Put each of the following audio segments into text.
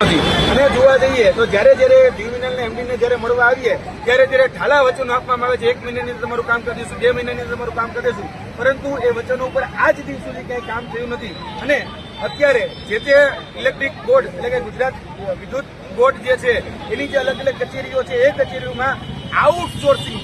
અને જોવા જઈએ તો જ્યારે જ્યારે ટ્યુમિનલ ને એમડી ને જ્યારે મળવા આવીએ, ત્યારે જ્યારે ઠાલા વચનો આપવામાં આવે છે, એક મહિનાની અંદર તમારું કામ કરી દઈશું, બે મહિનાની તમારું કામ કરી દઈશું. પરંતુ એ વચનો ઉપર આજ દિવસ સુધી ક્યાંય કામ થયું નથી. અને અત્યારે જે તે ઇલેક્ટ્રિક બોર્ડ એટલે કે ગુજરાત વિદ્યુત બોર્ડ જે છે, એની જે અલગ અલગ કચેરીઓ છે, એ કચેરીઓમાં આઉટસોર્સિંગ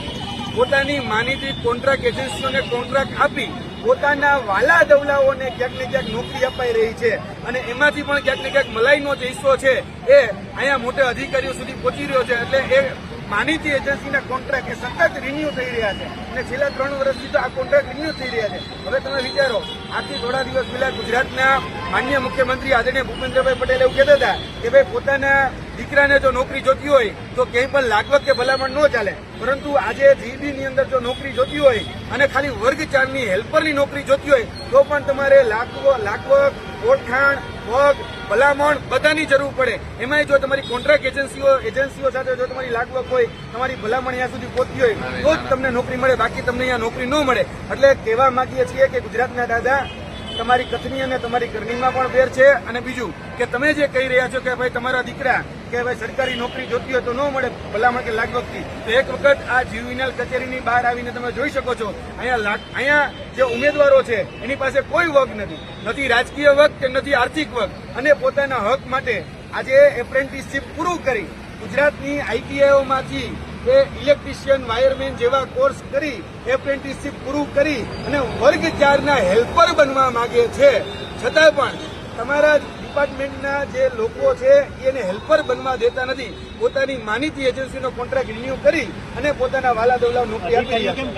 પોતાની માનીતી કોન્ટ્રાક્ટ એજન્સીઓને કોન્ટ્રાક્ટ આપી પોતાના વાલા દવલાઓને ક્યાંક ને ક્યાંક નોકરી અપાઈ રહી છે અને એમાંથી પણ ક્યાંક ને ક્યાંક મલાઈનો જે હિસ્સો છે એ અહીંયા મોટા અધિકારીઓ સુધી પહોંચી રહ્યો છે. એટલે એ માનીતી એજન્સીના કોન્ટ્રાક્ટ એ સતત રિન્યુ થઈ રહ્યા છે. અને છેલ્લા ત્રણ વર્ષથી તો આ કોન્ટ્રાક્ટ રિન્યુ થઈ રહ્યા છે. હવે તમે વિચારો, આજથી થોડા દિવસ પહેલા ગુજરાતના માન્ય મુખ્યમંત્રી આદરણીય ભૂપેન્દ્રભાઈ પટેલ એવું કહેતા હતા કે ભાઈ પોતાના દીકરાને જો નોકરી જોતી હોય, તો ક્યાંય પણ લાગવત કે ભલામણ ન ચાલે. પરંતુ આજે જીબી ની અંદર જો નોકરી જોતી હોય અને ખાલી વર્ગ ચારની હેલ્પરની નોકરી જોતી હોય, તો પણ તમારે લાગવત લાગવગ, ઓળખાણ વગ ભલામણ બધાની જરૂર પડે. એમાંય જો તમારી કોન્ટ્રાક્ટ એજન્સીઓ એજન્સીઓ સાથે જો તમારી લાગવક હોય, તમારી ભલામણ અહીંયા સુધી પહોંચતી હોય, તો જ તમને નોકરી મળે. બાકી તમને અહીંયા નોકરી ન મળે. એટલે કહેવા માંગીએ છીએ કે ગુજરાતના દાદા તમારી કથની અને તમારી કરણીમાં પણ ફેર છે. અને બીજું કે તમે જે કહી રહ્યા છો કે ભાઈ તમારા દીકરા કે ભાઈ સરકારી નોકરી જોતી હોય તો ન મળે ભલામણ કે લાગવગતી. તો એક વખત આ જીવીનલ કચેરીની બહાર આવીને તમે જોઈ શકો છો. અહીંયા અહીંયા જે ઉમેદવારો છે, એની પાસે કોઈ વર્ગ નથી. નથી રાજકીય વર્ગ કે નથી આર્થિક વર્ગ અને પોતાના હક માટે આજે એપ્રેન્ટિસશીપ પૂરું કરી ગુજરાતની આઈટીઆઈઓમાંથી એ ઇલેક્ટ્રિશિયન વાયરમેન જેવા કોર્સ કરી એપ્રેન્ટિસશીપ પૂરું કરી અને વર્ગ ચારના હેલ્પર બનવા માંગે છે. છતાં પણ તમારા ડિપાર્ટમેન્ટના જે લોકો છે એને હેલ્પર બનવા દેતા નથી. પોતાની માનીતી એજન્સીનો કોન્ટ્રાક્ટ રિન્યુ કરી અને પોતાના વાલા દવલા નોકરી આપી નથી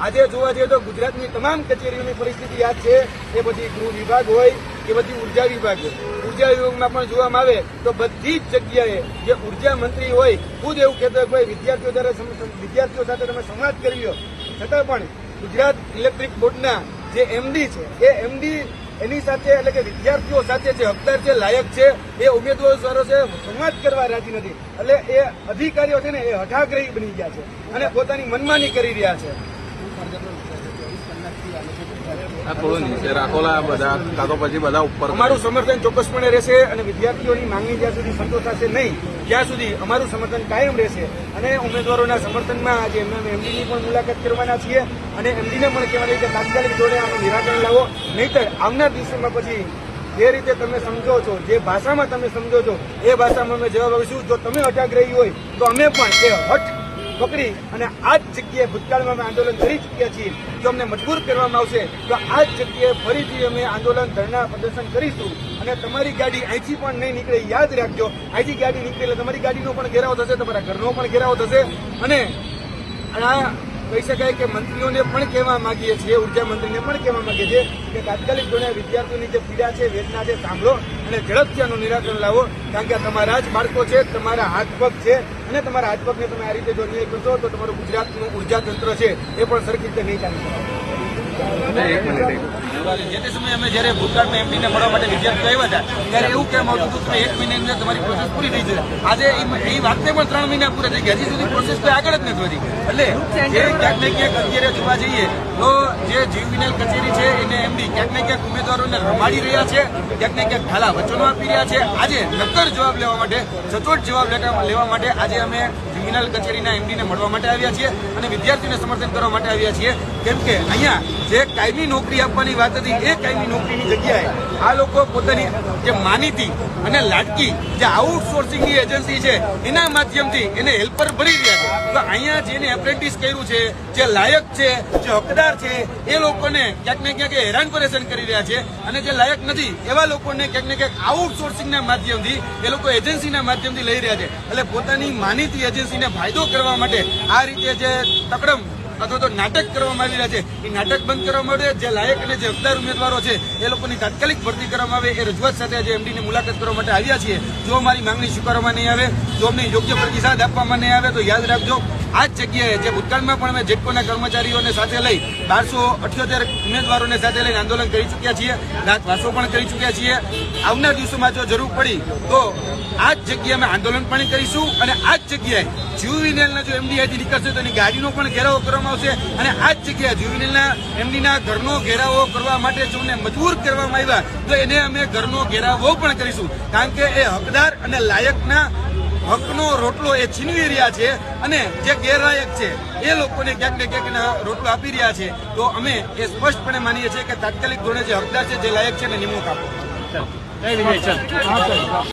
આજે જોવા જઈએ તો ગુજરાતની તમામ કચેરીઓની પરિસ્થિતિ યાદ છે. એ પછી ગૃહ વિભાગ હોય કે પછી ઊર્જા વિભાગ હોય. ઊર્જા વિભાગમાં પણ જોવામાં આવે તો બધી જ જગ્યાએ જે ઊર્જા મંત્રી હોય, ખુદ એવું કહેતો હોય વિદ્યાર્થીઓ દ્વારા વિદ્યાર્થીઓ સાથે તમે સંવાદ કરી લો. છતાં પણ ગુજરાત ઇલેક્ટ્રિક બોર્ડના જે એમડી છે, એ એમડી એની સાથે એટલે કે વિદ્યાર્થીઓ સાથે જે હકદાર છે, લાયક છે, એ ઉમેદવારો છે, સંવાદ કરવા રાજી નથી. એટલે એ અધિકારીઓ છે ને એ હઠાગ્રહી બની ગયા છે અને પોતાની મનમાની કરી રહ્યા છે. થોડું નીચે રાખો બધા કાં તો પછી બધા ઉપર અમારું સમર્થન ચોક્કસપણે રહેશે અને વિદ્યાર્થીઓની માંગણી જ્યાં સુધી સંતોષાશે નહીં ત્યાં સુધી અમારું સમર્થન કાયમ રહેશે. અને ઉમેદવારોના સમર્થનમાં આજે એમના એમડીની પણ મુલાકાત કરવાના છીએ અને એમડીને પણ કહેવાની કે તાત્કાલિક ધોરણે આનું નિરાકરણ લાવો. નહીતર આવનાર દિવસોમાં પછી જે રીતે તમે સમજો છો જે ભાષામાં તમે સમજો છો એ ભાષામાં અમે જવાબ આપીશું. જો તમે અટાગ્રહી હોય તો અમે પણ એ હઠ પકડી અને આ જ જગ્યાએ ભૂતકાળમાં અમે આંદોલન કરી ચૂક્યા છીએ. જો અમને મજબૂર કરવામાં આવશે, તો આ જ જગ્યાએ ફરીથી અમે આંદોલન ધરણા પ્રદર્શન કરીશું. અને તમારી ગાડી અહીંથી પણ નહીં નીકળે, યાદ રાખજો. અહીંથી ગાડી નીકળે તમારી ગાડીનો પણ ઘેરાવો થશે, તમારા ઘરનો પણ ઘેરાવો થશે. અને આ કહી શકાય કે મંત્રીઓને પણ કહેવા માંગીએ છીએ, ઊર્જા મંત્રીને પણ કહેવા માંગીએ છીએ કે તાત્કાલિક ધોરણે વિદ્યાર્થીઓની જે પીડા છે, વેદના છે, સાંભળો અને ઝડપથી આનું નિરાકરણ લાવો, કારણ કે તમારા જ બાળકો છે, તમારા હાથ પગ છે અને તમારા હાથ પગને તમે આ રીતે જો નહીં કરશો તો તમારું ગુજરાતનું ઊર્જા તંત્ર છે એ પણ સરખી રીતે નહીં ચાલી શકે. જે સમયે અમે જ્યારે ભૂતકાળમાં એમડીને મળવા માટે વિદ્યાર્થીઓ આવ્યા હતા, ત્યારે એવું કહેવામાં આવતું હતું કે એક મહિનાની અંદર તમારી પ્રોસેસ પૂરી થઈ જશે. આજે એ- વાતને પણ ત્રણ મહિના પૂરા થઈ ગયા. સુધી પ્રોસેસ કોઈ આગળ જ નથી વધી. એટલે જે ક્યાંક ને ક્યાંક અત્યારે જોવા જઈએ, તો જે જીવવિનલ કચેરી છે, એને એમડી ક્યાંક ને ક્યાંક ઉમેદવારોને રમાડી રહ્યા છે, ક્યાંક ને ક્યાંક ખાલા વચનો આપી રહ્યા છે. આજે નક્કર જવાબ લેવા માટે, સચોટ જવાબ લેવા માટે આજે અમે જીવવિનલ કચેરીના એમડીને મળવા માટે આવ્યા છીએ અને વિદ્યાર્થીઓને સમર્થન કરવા માટે આવ્યા છીએ. કેમ કે અહીંયા જે કાયમી નોકરી આપવાની વાત હતી, એ કાયમી નોકરીની જગ્યાએ આ લોકો પોતાની જે માનીતી અને લાટકી જે આઉટસોર્સિંગની એજન્સી છે, એના માધ્યમથી એને હેલ્પર ભરી રહ્યા છે. તો અહીંયા જેને એપ્રેન્ટિસ કર્યું છે, જે લાયક છે, જે હકદાર છે, એ લોકોને ક્યાંક ને ક્યાંક હેરાન પરેશાન કરી રહ્યા છે. અને જે લાયક નથી, એવા લોકોને ક્યાંક ને ક્યાંક આઉટસોર્સિંગના માધ્યમથી એ લોકો એજન્સીના માધ્યમથી લઈ રહ્યા છે. એટલે પોતાની માનીતી એજન્સીને ફાયદો કરવા માટે આ રીતે જે તકડમ અથવા તો નાટક કરવામાં આવી રહ્યા છે. એ નાટક બંધ કરવામાં આવે જે લાયક અને જે હકદાર ઉમેદવારો છે, એ લોકોની તાત્કાલિક ભરતી કરવામાં આવે. એ રજૂઆત સાથે આજે એમડીની મુલાકાત કરવા માટે આવ્યા છીએ. જો અમારી માંગણી સ્વીકારવામાં નહીં આવે, જો અમને યોગ્ય પ્રતિસાદ આપવામાં નહીં આવે, તો યાદ રાખજો, આ જ જગ્યાએ જે ભૂતકાળમાં પણ અમે જેટકોના કર્મચારીઓને સાથે લઈ બારસો અઠ્યોતેર ઉમેદવારોને સાથે લઈને આંદોલન કરી ચૂક્યા છીએ રાતવાસો પણ કરી ચૂક્યા છીએ. આવનાર દિવસોમાં જો જરૂર પડી, તો આ જ જગ્યાએ અમે આંદોલન પણ કરીશું અને આ જ જગ્યાએ જ્યુવિનેલના જો એમડીઆઈથી નીકળશે તો એની ગાડીનો પણ ઘેરાવો કરવામાં આવશે અને આ જ જગ્યા જ્યુવિનેલના એમડીના ઘરનો ઘેરાવો કરવા માટે જોને મજબૂર કરવામાં આવ્યા, તો એને અમે ઘરનો ઘેરાવો પણ કરીશું. કારણ કે એ હકદાર અને લાયકના હકનો રોટલો એ છીનવી રહ્યા છે અને જે ગેરલાયક છે, એ લોકોને ક્યાંક ને ક્યાંક રોટલો આપી રહ્યા છે. તો અમે એ સ્પષ્ટપણે માનીએ છીએ કે તાત્કાલિક ધોરણે જે હકદાર છે, જે લાયક છે, એને નિમણૂક આપો.